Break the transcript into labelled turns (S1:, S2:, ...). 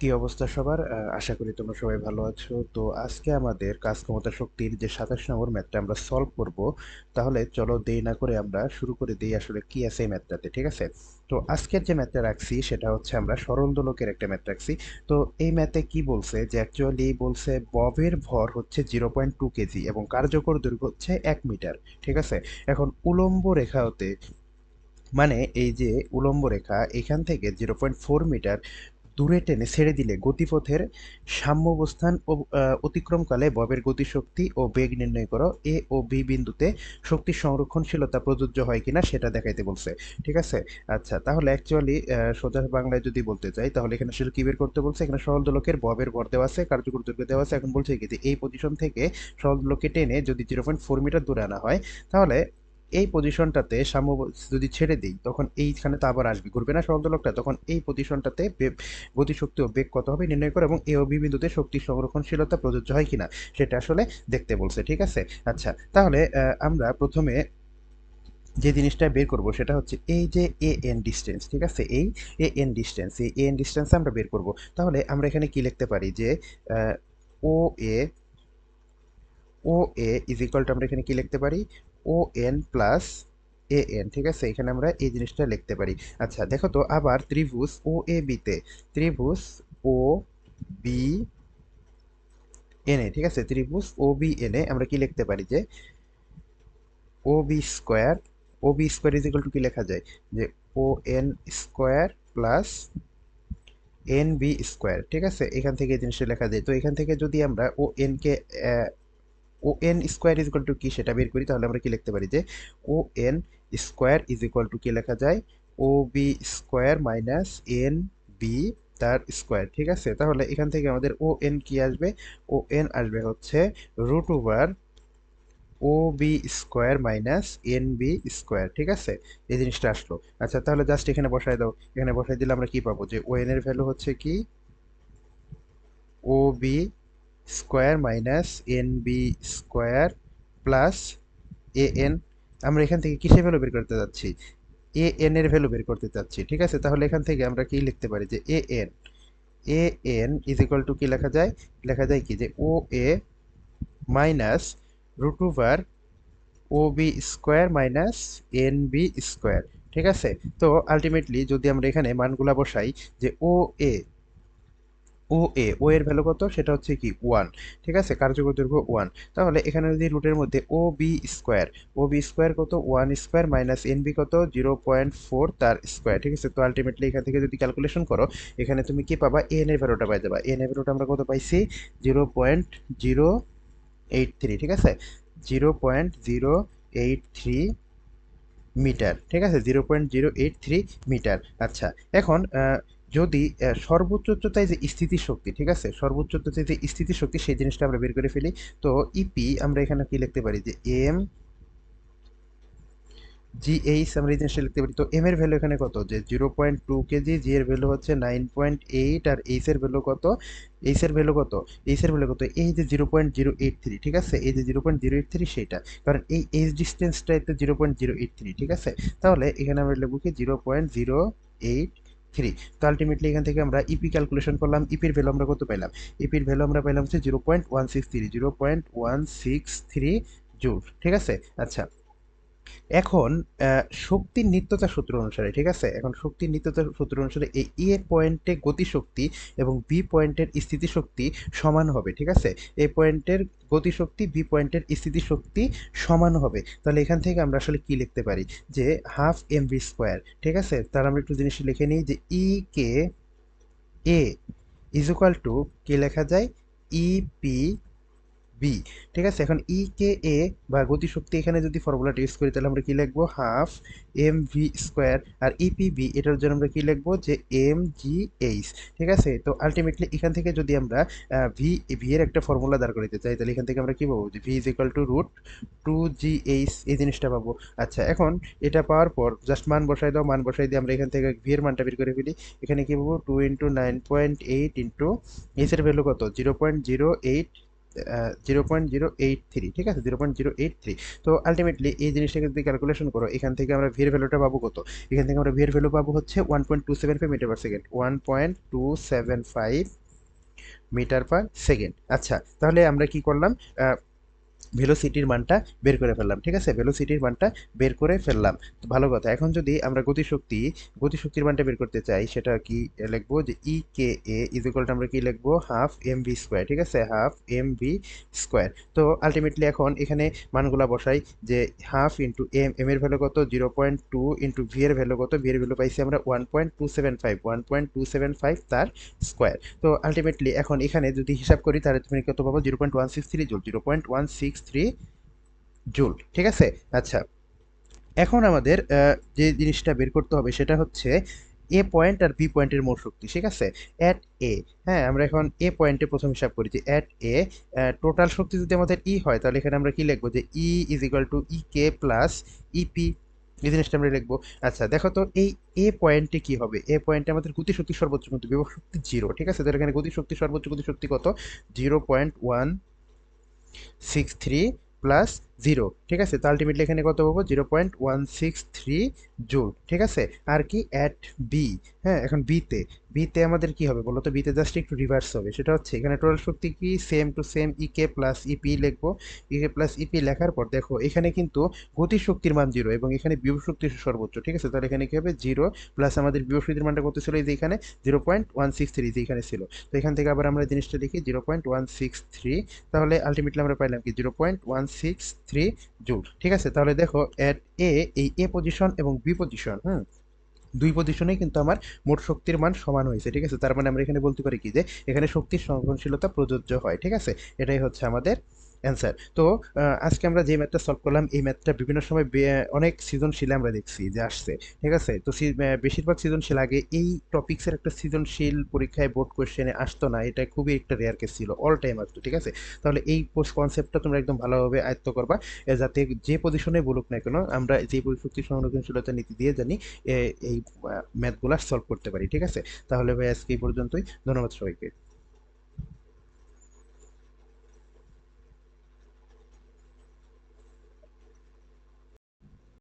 S1: কি অবস্থা সবার? আশা করি তোমরা সবাই ভালো আছো। তো আজকে আমাদের কাজ ক্ষমতা শক্তির যে সাতাশ নম্বর ম্যাথটা আমরা সলভ করব, তাহলে চলো দেরি না করে আমরা শুরু করে দিই আসলে কি আছে এই ম্যাথটাতে, ঠিক আছে? তো আজকের যে ম্যাথটা রাখছি সেটা হচ্ছে আমরা সরল দোলকের একটা ম্যাথ রাখছি। তো এই ম্যাথে কি বলছে? যে অ্যাকচুয়ালি বলছে ববের ভর হচ্ছে জিরো পয়েন্ট টু কেজি এবং কার্যকর দৈর্ঘ্য হচ্ছে এক মিটার, ঠিক আছে? এখন উলম্ব রেখা হতে মানে এই যে উলম্ব রেখা এখান থেকে জিরো পয়েন্ট ফোর মিটার দূরে টেনে ছেড়ে দিলে গতিপথের সাম্যাবস্থান অতিক্রমকালে ববের গতিশক্তি ও বেগ নির্ণয় করো। এ ও বি বিন্দুতে শক্তি সংরক্ষণশীলতা প্রযোজ্য হয় কিনা সেটা দেখাইতে বলছে। ঠিক আছে? আচ্ছা তাহলে অ্যাকচুয়ালি সোজা বাংলায় যদি বলতে চাই তাহলে এখানে আসলে কি বের করতে বলছে। এখানে সরল দোলকের ববের ভর দেওয়া আছে, কার্যকর দৈর্ঘ্য দেওয়া আছে। এখন বলছে কি যে, এই পজিশন থেকে সরল দোলককে টেনে যদি জিরো পয়েন্ট ফোর মিটার দূরে আনা হয়, তাহলে এই পজিশনটাতে সাম্য যদি ছেড়ে দিই, তখন এইখানে তো আবার আসবে। ঘুরবে না সরল দোলকটা তখন এই পজিশনটাতে গতিশক্তি ও বেগ কত হবে নির্ণয় করে এবং এ ও বিন্দুতে শক্তি সংরক্ষণশীলতা প্রযোজ্য হয় কিনা, সেটা আসলে দেখতে বলছে, ঠিক আছে? আচ্ছা তাহলে আমরা প্রথমে যে জিনিসটা বের করব সেটা হচ্ছে এই যে এ এন ডিস্টেন্স ঠিক আছে? এই এ এন ডিস্টেন্স এই এ এন ডিস্টেন্স আমরা বের করব। তাহলে আমরা এখানে কি লিখতে পারি যে O A O A is equal to আমরা এখানে কি লিখতে পারি? O N plus A N, ঠিক আছে? এখানে আমরা এই জিনিসটা লিখতে পারি। আচ্ছা দেখো তো, আবার ত্রিভুজ ও এ বিতে ত্রিভুজ ও বি এনে ঠিক আছে? ত্রিভুজ ও বি এনে আমরা কি লিখতে পারি যে O B square, O B square is to কি লেখা যায়? যে O N square plus N B square, ঠিক আছে? এখান থেকে এই জিনিসটা লেখা যায়। তো এখান থেকে যদি আমরা O NK O N square is to কি সেটা বের করি, তাহলে আমরা কি লিখতে পারি যে O N square is equal to কি লেখা যায়? O B square minus N B তার স্কোয়ার ঠিক আছে? তাহলে এখান থেকে আমাদের ও এন কি আসবে? ও এন আসবে হচ্ছে root over O B square minus N B square ঠিক আছে? এই জিনিসটা আসলো। আচ্ছা তাহলে জাস্ট এখানে বসায় দাও। এখানে বসায় দিলে আমরা কি পাবো? যে ও এন এর ভ্যালু হচ্ছে কি? O B square minus N B square plus A N আমরা এখান থেকে কিসের ভ্যালু বের করতে যাচ্ছি? এ এন এর ভ্যালু বের করতে চাচ্ছি ঠিক আছে? তাহলে এখান থেকে আমরা কি লিখতে পারি? যে A N A N is equal to কি লেখা যায়? লেখা যায় কি? যে O A minus root over O B square minus N B square ঠিক আছে? তো আলটিমেটলি যদি আমরা এখানে মানগুলা বসাই, যে ও এ ও এ, ও এর ভ্যালু কত? সেটা হচ্ছে কি ওয়ান ঠিক আছে? কার্যকর দৈর্ঘ্য ওয়ান তাহলে এখানে যদি রুটের মধ্যে O B square O B square কত? One square minus N B কত? জিরো পয়েন্ট ফোর তার স্কোয়ার ঠিক আছে? তো আলটিমেটলি এখান থেকে যদি ক্যালকুলেশন করো, এখানে তুমি কি পাবা? এন এর ভ্যালুটা পাই যাবা। এন এর ভ্যালুটা আমরা কত পাইছি? Zero point zero eight three ঠিক আছে? Zero point zero eight three metre ঠিক আছে? Zero point zero eight three metre আচ্ছা এখন যদি সর্বোচ্চ উচ্চতায় যে স্থিতিশক্তি, ঠিক আছে? সর্বোচ্চ উচ্চতায় যে স্থিতিশক্তি, সেই জিনিসটা আমরা বের করে ফেলি। তো ইপি আমরা এখানে কি লিখতে পারি? যে এম জি এইচ আমরা এই জিনিসটা লিখতে পারি। তো এম এর ভ্যালু এখানে কত? যে zero point two KG G এর ভ্যালু হচ্ছে নাইন পয়েন্ট এইট আর এইচ এর ভ্যালু কত? এইচ এর ভ্যালু কত? এইচ এর ভ্যালু কত? এই যে zero point zero eight three ঠিক আছে? এই যে zero point zero eight three সেটা। কারণ এই এইচ ডিস্টেন্সটা একটু zero point zero eight three ঠিক আছে? তাহলে এখানে আমরা লিখব কি? Zero point zero eight three. তো আলটিমেটলি এখান থেকে আমরা ইপি ক্যালকুলেশন করলাম ইপির ভ্যালু আমরা কত পেলাম ইপির ভ্যালু আমরা পেলাম হচ্ছে zero point one six three zero point one six three joule ঠিক আছে? আচ্ছা এখন শক্তির নিত্যতা সূত্র অনুসারে, ঠিক আছে? এখন শক্তির নিত্যতা সূত্র অনুসারে এই এ পয়েন্টে গতিশক্তি এবং বি পয়েন্টের স্থিতিশক্তি সমান হবে, ঠিক আছে? এ পয়েন্টের গতিশক্তি বি পয়েন্টের স্থিতিশক্তি সমান হবে। তাহলে এখান থেকে আমরা আসলে কি লিখতে পারি? যে হাফ এম ভি স্কোয়ার ঠিক আছে? তাহলে আমরা একটু জিনিস লিখে নিই যে E K A is equal to কি লেখা যায়? ই পি বি ঠিক আছে? এখন ই কে এ বা গতিশক্তি এখানে যদি ফর্মুলাটা ইউজ করি, তাহলে আমরা কি লিখব? হাফ এম ভি স্কোয়ার আর ইপিবি এটার জন্য আমরা কি লিখব? যে এম জি এইচ ঠিক আছে? তো আলটিমেটলি এখান থেকে যদি আমরা ভি ভি এর একটা ফর্মুলা দাঁড় করাতে চাই, তাহলে এখান থেকে আমরা কি পাবো? যে V is equal to root two G H এই জিনিসটা পাবো। আচ্ছা এখন এটা পাওয়ার পর জাস্ট মান বসাই দাও, মান বসাই দিয়ে আমরা এখান থেকে ভি এর মানটা বের করে ফেলি। এখানে কি পাবো? Two into nine point eight into H এর ভ্যালু কত? Zero point zero eight zero point zero eight three ঠিক আছে? Zero point zero eight three তো আলটিমেটলি এই জিনিসটাকে যদি ক্যালকুলেশন করো, এখান থেকে আমরা ভির ভ্যালুটা পাবো কত? এখান থেকে আমরা ভির ভ্যালু পাবো হচ্ছে one point two seven five metre per second one point two seven five metre per second আচ্ছা তাহলে আমরা কি করলাম? ভেলোসিটির মানটা বের করে ফেললাম, ঠিক আছে? ভেলোসিটির মানটা বের করে ফেললাম। তো ভালো কথা, এখন যদি আমরা গতিশক্তি, গতিশক্তির মানটা বের করতে চাই, সেটা কি লিখব যে ই কে এ ইজিকলটা আমরা কি লিখব? হাফ এম ভি স্কোয়ার ঠিক আছে? হাফ এম ভি স্কোয়ার তো আলটিমেটলি এখন এখানে মানগুলা বসাই যে হাফ ইন্টু এম এম এর ভ্যালু কত? Zero point two into V এর ভ্যালু কত? ভি এর ভ্যালু পাইছি আমরা one point two seven five one point two seven five তার স্কোয়ার তো আলটিমেটলি এখন এখানে যদি হিসাব করি তাহলে তুমি কত পাবো? Zero point one six three joule zero point one six three joule ঠিক আছে? আচ্ছা এখন আমাদের যে জিনিসটা বের করতে হবে সেটা হচ্ছে এ পয়েন্ট আর বি পয়েন্টের মোট শক্তি, ঠিক আছে? অ্যাট এ হ্যাঁ আমরা এখন এ পয়েন্টে প্রথম হিসাব করি যে অ্যাট এ টোটাল শক্তি যদি আমাদের ই হয়, তাহলে এখানে আমরা কি লিখব যে E is equal to E K plus EP এই জিনিসটা আমরা লিখব। আচ্ছা দেখো তো, এই এ পয়েন্টে কি হবে? এ পয়েন্টে আমাদের গতিশক্তি সর্বোচ্চ, কিন্তু বিভব শক্তি জিরো ঠিক আছে? তাহলে এখানে গতিশক্তি সর্বোচ্চ গতিশক্তি কত? Zero point one six three plus zero, ঠিক আছে? তো আলটিমেটলি এখানে কত পাবো? Zero point one six three joule, ঠিক আছে? আর কি অ্যাট বি হ্যাঁ এখন বিতে বিতে আমাদের কি হবে বলো তো বিতে জাস্ট একটু রিভার্স হবে। সেটা হচ্ছে এখানে টোটাল শক্তি কি? Same to same EK plus EP লিখব। ইকে প্লাস ইপি লেখার পর দেখো, এখানে কিন্তু গতি শক্তির মান জিরো এবং এখানে বিভব শক্তি সর্বোচ্চ, ঠিক আছে? তাহলে এখানে কি হবে? জিরো প্লাস আমাদের বিভব শক্তির মানটা কত ছিল? এই যে এখানে zero point one six three যে এখানে ছিল। তো এখান থেকে আবার আমরা জিনিসটা লিখি zero point one six three তাহলে আলটিমেটলি আমরা পাইলাম কি? Zero point one six three joule ঠিক আছে? তাহলে দেখো, এর এ এই এ পজিশন এবং বি পজিশন হুম? দুই পজিশনে কিন্তু আমার মোট শক্তির মান সমান হয়েছে, ঠিক আছে? তার মানে আমরা এখানে বলতে পারি কি যে, এখানে শক্তির সংগ্রহশীলতা প্রযোজ্য হয়, ঠিক আছে? এটাই হচ্ছে আমাদের অ্যান্সার তো আজকে আমরা যে ম্যাথটা সলভ করলাম, এই ম্যাথটা বিভিন্ন সময় অনেক সৃজনশীল আমরা দেখছি যে আসছে, ঠিক আছে? তো বেশিরভাগ সৃজনশীল আগে এই টপিক্সের একটা সৃজনশীল পরীক্ষায় বোর্ড কোশ্চেনে আসতো না, এটা খুবই একটা রেয়ার কেস ছিল অল টাইম আসতো, ঠিক আছে? তাহলে এই কনসেপ্টটা তোমরা একদম ভালোভাবে আয়ত্ত করবা যাতে যে পজিশনে বলুক না কেন, আমরা যে শক্তি সংরক্ষণশীলতা নীতি দিয়ে জানি এই ম্যাথগুলা সলভ করতে পারি, ঠিক আছে? তাহলে ভাই, আজকে এই পর্যন্তই, ধন্যবাদ সবাইকে।